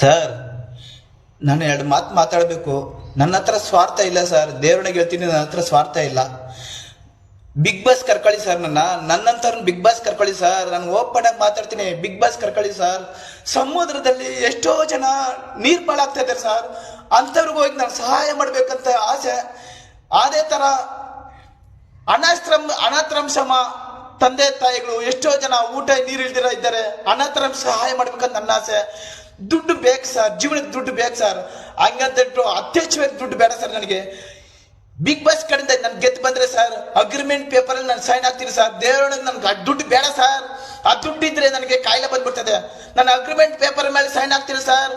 Sir. ನಾನು ಎರಡು ಮಾತು ಮಾತಾಡಬೇಕು. ನನ್ನ ಹತ್ರ ಸ್ವಾರ್ಥ ಇಲ್ಲ ಸರ್. ದೇವ್ರನಿಗೆ ಹೇಳ್ತೀನಿ ನನ್ನ ಹತ್ರ ಸ್ವಾರ್ಥ ಇಲ್ಲ. ಬಿಗ್ ಬಾಸ್ ಕರ್ಕೊಳ್ಳಿ ಸರ್ ನನ್ನ. ನನ್ನಂತವ್ರನ್ನ ಬಿಗ್ ಬಾಸ್ ಕರ್ಕೊಳ್ಳಿ ಸರ್. ನಾನು ಓಪನ್ ಆಗಿ ಮಾತಾಡ್ತೀನಿ, ಬಿಗ್ ಬಾಸ್ ಕರ್ಕೊಳ್ಳಿ ಸರ್. ಸಮುದ್ರದಲ್ಲಿ ಎಷ್ಟೋ ಜನ ನೀರು ಪಾಲಾಗ್ತಾ ಇದ್ದಾರೆ ಸರ್. ಅಂಥವ್ರಿಗೆ ಹೋಗಿ ನಾನು ಸಹಾಯ ಮಾಡ್ಬೇಕಂತ ಆಸೆ. ಅದೇ ತರ ಅನಾಶ್ರಮ, ಅನಾಥಾಶ್ರಮ ತಂದೆ ತಾಯಿಗಳು ಎಷ್ಟೋ ಜನ ಊಟ ನೀರು ಇಲ್ದಿರ ಇದ್ದಾರೆ ಅನಾಥರ ಸಹಾಯ ಮಾಡ್ಬೇಕಂತ ನನ್ನ ಆಸೆ. ದುಡ್ಡು ಬೇಕು ಸರ್ ಜೀವನಕ್ಕೆ ದುಡ್ಡು ಬೇಕು ಸರ್. ಹಂಗಂತಟ್ಟು ಅತ್ಯಚ್ಛವಾಗಿ ದುಡ್ಡು ಬೇಡ ಸರ್ ನನಗೆ. ಬಿಗ್ ಬಾಸ್ ಕಡೆಯಿಂದ ನನ್ ಗೆದ್ದು ಬಂದ್ರೆ ಸರ್ ಅಗ್ರಿಮೆಂಟ್ ಪೇಪರ್ ಅಲ್ಲಿ ನಾನು ಸೈನ್ ಆಗ್ತೀನಿ ಸರ್. ದೇವರೊಳಗೆ ನನ್ಗೆ ದುಡ್ಡು ಬೇಡ ಸರ್. ಆ ದುಡ್ಡು ಇದ್ರೆ ನನಗೆ ಕಾಯಿಲೆ ಬಂದ್ಬಿಡ್ತದೆ. ನಾನು ಅಗ್ರಿಮೆಂಟ್ ಪೇಪರ್ ಮೇಲೆ ಸೈನ್ ಆಗ್ತೀನಿ ಸರ್.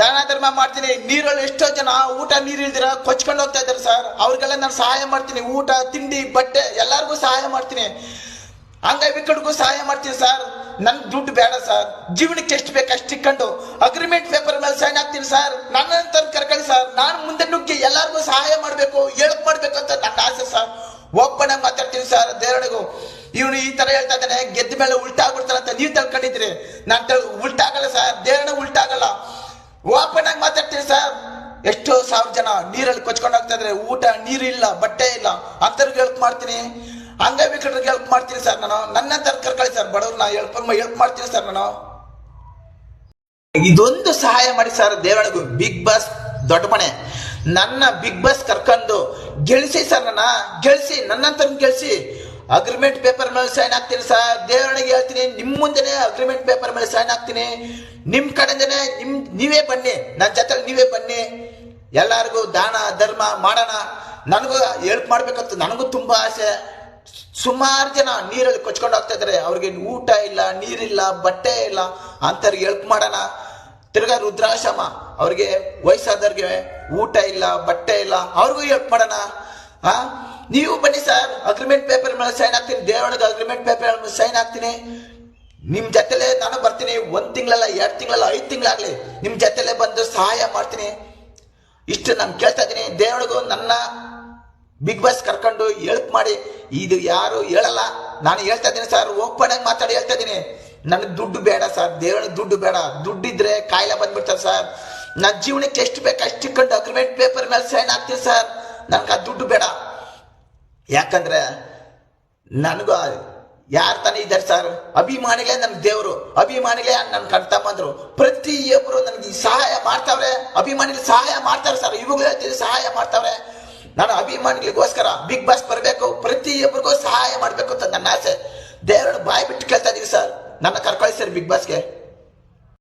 ದಾನ ಧರ್ಮ ಮಾಡ್ತೀನಿ, ನೀರಲ್ಲಿ ಎಷ್ಟೋ ಜನ ಊಟ ನೀರು ಇಲ್ದಿರ ಕೊಚ್ಕೊಂಡು ಹೋಗ್ತಾ ಇದ್ದಾರೆ ಸರ್. ಅವ್ರಿಗೆಲ್ಲ ನಾನು ಸಹಾಯ ಮಾಡ್ತೀನಿ, ಊಟ, ತಿಂಡಿ, ಬಟ್ಟೆ, ಎಲ್ಲರಿಗೂ ಸಹಾಯ ಮಾಡ್ತೀನಿ. ಅಂಗವಿಕಲಿಗೂ ಸಹಾಯ ಮಾಡ್ತೀನಿ ಸರ್. ನನ್ ದುಡ್ಡು ಬೇಡ ಸರ್. ಜೀವನಕ್ಕೆ ಎಷ್ಟು ಬೇಕು ಅಷ್ಟು ಇಟ್ಕೊಂಡು ಅಗ್ರಿಮೆಂಟ್ ಪೇಪರ್ ಮೇಲೆ ಸೈನ್ ಹಾಕ್ತೀನಿ ಸರ್. ನನ್ನಂತ ಕರ್ಕೊಳ್ಳಿ ಸರ್. ನಾನು ಮುಂದೆ ನುಗ್ಗಿ ಎಲ್ಲರಿಗೂ ಸಹಾಯ ಮಾಡಬೇಕು ಹೇಳಕ್ ಮಾಡ್ಬೇಕು ಅಂತ ನನ್ನ ಆಸೆ ಸರ್. ಆಗಿ ಮಾತಾಡ್ತೀನಿ ಸರ್. ದೇವರಿಗೂ ಇವನು ಈ ತರ ಹೇಳ್ತಾ ಇದ್ದಾನೆ, ಗೆದ್ದ ಮೇಲೆ ಉಲ್ಟಾ ಆಗ್ಬಿಡ್ತಾನೆ ಅಂತ ನೀವು ತಿಳ್ಕೊಂಡಿದ್ರಿ ನಾನು ಉಲ್ಟಾಗಲ್ಲ ಸರ್. ದೇವರನ್ನ ಉಲ್ಟಾಗಲ್ಲ. ಓಪನ್ ಆಗಿ ಮಾತಾಡ್ತೀನಿ ಸರ್ ಎಷ್ಟೋ ಸಾವಿರ ಜನ ನೀರಲ್ಲಿ ಕೊಚ್ಕೊಂಡು ಹೋಗ್ತಾ ಇದ್ರೆ ಊಟ ನೀರು ಇಲ್ಲ ಬಟ್ಟೆ ಇಲ್ಲ. ಅಂತವ್ರಿಗೆ ಹೆಲ್ಪ್ ಮಾಡ್ತೀನಿ. ಅಂಗವಿಕಲರಿಗೆ ಹೆಲ್ಪ್ ಮಾಡ್ತೀನಿ ಸರ್ ನಾನು. ನನ್ನ ತರ ಕರ್ಕೊಳ್ಳಿ ಸರ್. ಬಡವ್ರನ್ನ ಹೆಲ್ಪ್ ಹೆಲ್ಪ್ ಮಾಡ್ತೀನಿ ಸರ್ ನಾನು. ಇದೊಂದು ಸಹಾಯ ಮಾಡಿ ಸರ್ ದೇವಳಗು. ಬಿಗ್ ಬಾಸ್ ದೊಡ್ಡ ಮನೆ. ನನ್ನ ಬಿಗ್ ಬಾಸ್ ಕರ್ಕೊಂಡು ಗೆಲ್ಸಿ ಸರ್ ನನ್ನ. ಗೆಲ್ಸಿ ನನ್ನಂತ ಗೆಲ್ಸಿ. ಅಗ್ರಿಮೆಂಟ್ ಪೇಪರ್ ಮೇಲೆ ಸೈನ್ ಹಾಕ್ತೀನಿ ಸರ್. ದೇವರಣಿಗೆ ಮುಂದೆನೆ ಅಗ್ರಿಮೆಂಟ್ ಪೇಪರ್ ಮೇಲೆ ಸೈನ್ ಹಾಕ್ತೀನಿ. ನಿಮ್ ಕಡೆಯಿಂದನೇ ನಿಮ್, ನೀವೇ ಬನ್ನಿ. ನನ್ನ ಜೊತೆ ನೀವೇ ಬನ್ನಿ. ಎಲ್ಲರಿಗೂ ದಾನ, ಧರ್ಮ ಮಾಡೋಣ. ನನಗೂ ಹೆಲ್ಪ್ ಮಾಡ್ಬೇಕಂತ ನನಗೂ ತುಂಬಾ ಆಸೆ. ಸುಮಾರು ಜನ ನೀರಲ್ಲಿ ಕೊಚ್ಕೊಂಡು ಹೋಗ್ತಾ ಇದ್ದಾರೆ ಅವ್ರಿಗೆ ಊಟ ಇಲ್ಲ, ನೀರಿಲ್ಲ, ಬಟ್ಟೆ ಇಲ್ಲ. ಅಂತವ್ರಿಗೆ ಹೆಲ್ಪ್ ಮಾಡೋಣ. ತಿರ್ಗಾ ರುದ್ರಾಶ್ರಮ, ಅವ್ರಿಗೆ ವಯಸ್ಸಾದವ್ರಿಗೆ ಊಟ ಇಲ್ಲ, ಬಟ್ಟೆ ಇಲ್ಲ. ಅವ್ರಿಗೂ ಹೆಲ್ಪ್ ಮಾಡೋಣ. ಹಾ ನೀವು ಬನ್ನಿ ಸರ್. ಅಗ್ರಿಮೆಂಟ್ ಪೇಪರ್ ಮೇಲೆ ಸೈನ್ ಹಾಕ್ತೀನಿ. ದೇವಳದ ಅಗ್ರಿಮೆಂಟ್ ಪೇಪರ್ ಮೇಲೆ ಸೈನ್ ಹಾಕ್ತೀನಿ. ನಿಮ್ ಜೊತೆಲೆ ನಾನು ಬರ್ತೀನಿ, ಒಂದ್ ತಿಂಗಳಲ್ಲ, ಎರಡು ತಿಂಗಳಲ್ಲ, ಐದು ತಿಂಗಳಾಗ್ಲಿ ನಿಮ್ ಜೊತೆಲೆ ಬಂದು ಸಹಾಯ ಮಾಡ್ತೀನಿ. ಇಷ್ಟು ನಾನು ಕೇಳ್ತಾ ಇದ್ದೀನಿ. ದೇವಳಿಗೂ ನನ್ನ ಬಿಗ್ ಬಾಸ್ ಕರ್ಕೊಂಡು ಹೆಲ್ಪ್ ಮಾಡಿ. ಇದು ಯಾರು ಹೇಳಲ್ಲ. ನಾನು ಹೇಳ್ತಾ ಇದ್ದೀನಿ ಸರ್, ಓಪನ್ ಆಗಿ ಮಾತಾಡಿ ಹೇಳ್ತಾ ಇದ್ದೀನಿ. ನನಗೆ ದುಡ್ಡು ಬೇಡ ಸರ್ ದೇವಳಿಗೆ ದುಡ್ಡು ಬೇಡ. ದುಡ್ಡಿದ್ರೆ ಕಾಯಿಲೆ ಬಂದ್ಬಿಡ್ತಾರೆ ಸರ್. ನನ್ನ ಜೀವನಕ್ಕೆ ಎಷ್ಟು ಬೇಕು ಅಷ್ಟು ಇಟ್ಕೊಂಡು ಅಗ್ರಿಮೆಂಟ್ ಪೇಪರ್ ಮೇಲೆ ಸೈನ್ ಹಾಕ್ತೀನಿ ಸರ್. ನನಗೆ ಆ ದುಡ್ಡು ಬೇಡ. ಯಾಕಂದ್ರೆ ನನಗೂ ಯಾರು ತಾನೇ ಇದ್ದಾರೆ ಸರ್ ಅಭಿಮಾನಿಗಳೇ ನನ್ನ ದೇವರು, ಅಭಿಮಾನಿಗಳೇ ನನ್ ಕಣ್ತಮ್ಮಂದ್ರು ಪ್ರತಿಯೊಬ್ಬರು ನನಗೆ ಸಹಾಯ ಮಾಡ್ತಾವ್ರೆ, ಅಭಿಮಾನಿಗಳು ಸಹಾಯ ಮಾಡ್ತಾರೆ ಸರ್ ಇವುಗಳ ಹೇಳ್ತೀವಿ ಸಹಾಯ ಮಾಡ್ತಾವ್ರೆ. ನಾನು ಅಭಿಮಾನಿಗಳಿಗೋಸ್ಕರ ಬಿಗ್ ಬಾಸ್ ಬರಬೇಕು ಪ್ರತಿಯೊಬ್ಬರಿಗೂ ಸಹಾಯ ಮಾಡಬೇಕು ಅಂತ ನನ್ನ ಆಸೆ. ದೇವರನ್ನು ಬಾಯಿ ಬಿಟ್ಟು ಕೇಳ್ತಾ ಇದೀವಿ ಸರ್ ನನ್ನ ಕರ್ಕೊಳ್ಳಿ ಸರ್ ಬಿಗ್ ಬಾಸ್ಗೆ